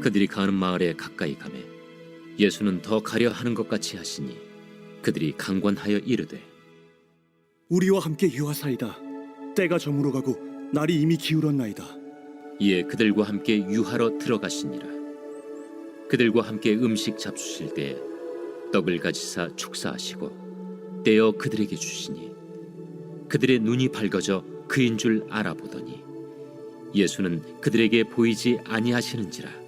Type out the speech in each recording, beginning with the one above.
그들이 가는 마을에 가까이 가매 예수는 더 가려 하는 것 같이 하시니 그들이 강권하여 이르되 우리와 함께 유하사이다. 때가 저물어 가고 날이 이미 기울었나이다. 이에 그들과 함께 유하러 들어가시니라 그들과 함께 음식 잡수실 때 떡을 가지사 축사하시고 떼어 그들에게 주시니 그들의 눈이 밝아져 그인 줄 알아보더니 예수는 그들에게 보이지 아니하시는지라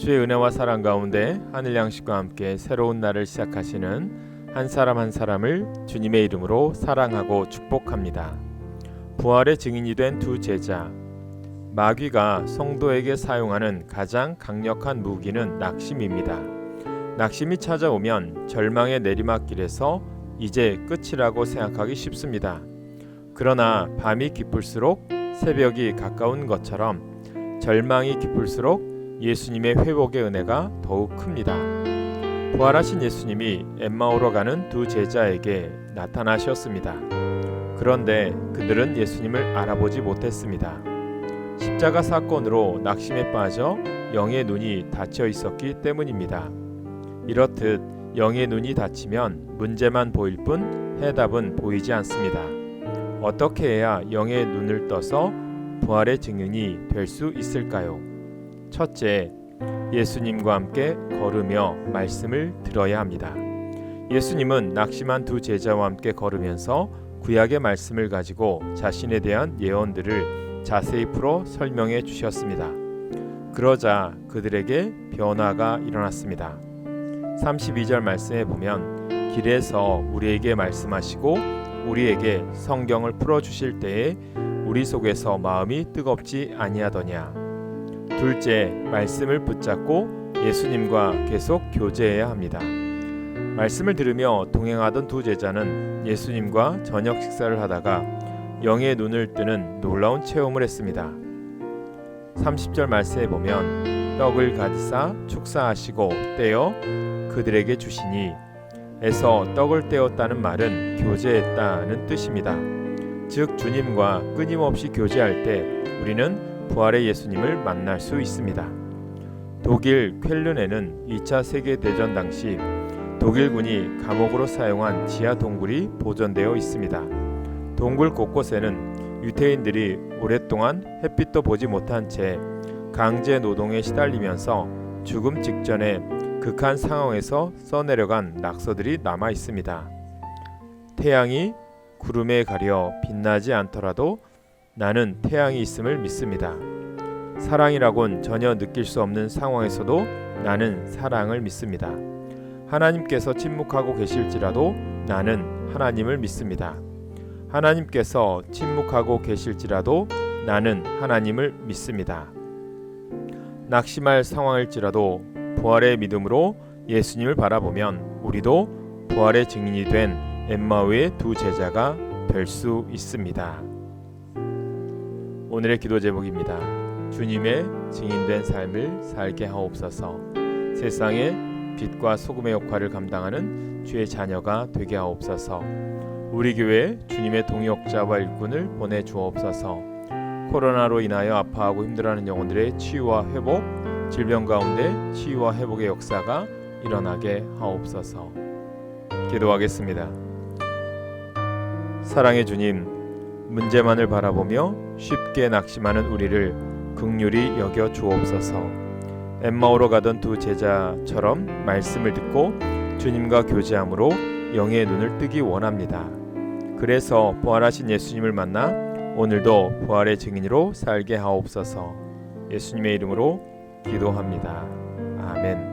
주의 은혜와 사랑 가운데 하늘 양식과 함께 새로운 날을 시작하시는 한 사람 한 사람을 주님의 이름으로 사랑하고 축복합니다. 부활의 증인이 된 두 제자 마귀가 성도에게 사용하는 가장 강력한 무기는 낙심입니다. 낙심이 찾아오면 절망의 내리막길에서 이제 끝이라고 생각하기 쉽습니다. 그러나 밤이 깊을수록 새벽이 가까운 것처럼 절망이 깊을수록 예수님의 회복의 은혜가 더욱 큽니다. 부활하신 예수님이 엠마오로 가는 두 제자에게 나타나셨습니다. 그런데 그들은 예수님을 알아보지 못했습니다. 십자가 사건으로 낙심에 빠져 영의 눈이 닫혀 있었기 때문입니다. 이렇듯 영의 눈이 닫히면 문제만 보일 뿐 해답은 보이지 않습니다. 어떻게 해야 영의 눈을 떠서 부활의 증인이 될 수 있을까요? 첫째, 예수님과 함께 걸으며 말씀을 들어야 합니다. 예수님은 낙심한 두 제자와 함께 걸으면서 구약의 말씀을 가지고 자신에 대한 예언들을 자세히 풀어 설명해 주셨습니다. 그러자 그들에게 변화가 일어났습니다. 32절 말씀에 보면 길에서 우리에게 말씀하시고 우리에게 성경을 풀어 주실 때에 우리 속에서 마음이 뜨겁지 아니하더냐. 둘째, 말씀을 붙잡고 예수님과 계속 교제해야 합니다. 말씀을 들으며 동행하던 두 제자는 예수님과 저녁 식사를 하다가 영의 눈을 뜨는 놀라운 체험을 했습니다. 30절 말씀에 보면 떡을 가지사 축사하시고 떼어 그들에게 주시니 에서 떡을 떼었다는 말은 교제했다는 뜻입니다. 즉 주님과 끊임없이 교제할 때 우리는 부활의 예수님을 만날 수 있습니다. 독일 쾰른에는 2차 세계 대전 당시 독일군이 감옥으로 사용한 지하 동굴이 보존되어 있습니다. 동굴 곳곳에는 유태인들이 오랫동안 햇빛도 보지 못한 채 강제 노동에 시달리면서 죽음 직전에 극한 상황에서 써내려간 낙서들이 남아 있습니다. 태양이 구름에 가려 빛나지 않더라도 나는 태양이 있음을 믿습니다. 사랑이라곤 전혀 느낄 수 없는 상황에서도 나는 사랑을 믿습니다. 하나님께서 침묵하고 계실지라도 나는 하나님을 믿습니다. 하나님께서 침묵하고 계실지라도 나는 하나님을 믿습니다. 낙심할 상황일지라도 부활의 믿음으로 예수님을 바라보면 우리도 부활의 증인이 된 엠마오의 두 제자가 될 수 있습니다. 오늘의 기도 제목입니다. 주님의 증인된 삶을 살게 하옵소서. 세상에 빛과 소금의 역할을 감당하는 주의 자녀가 되게 하옵소서. 우리 교회 주님의 동역자와 일꾼을 보내 주옵소서. 코로나로 인하여 아파하고 힘들어하는 영혼들의 치유와 회복, 질병 가운데 치유와 회복의 역사가 일어나게 하옵소서. 기도하겠습니다. 사랑의 주님, 문제만을 바라보며 쉽게 낙심하는 우리를 극률이 여겨 주옵소서. 엠마오로 가던 두 제자처럼 말씀을 듣고 주님과 교제함으로 영의 눈을 뜨기 원합니다. 그래서 부활하신 예수님을 만나 오늘도 부활의 증인으로 살게 하옵소서. 예수님의 이름으로 기도합니다. 아멘.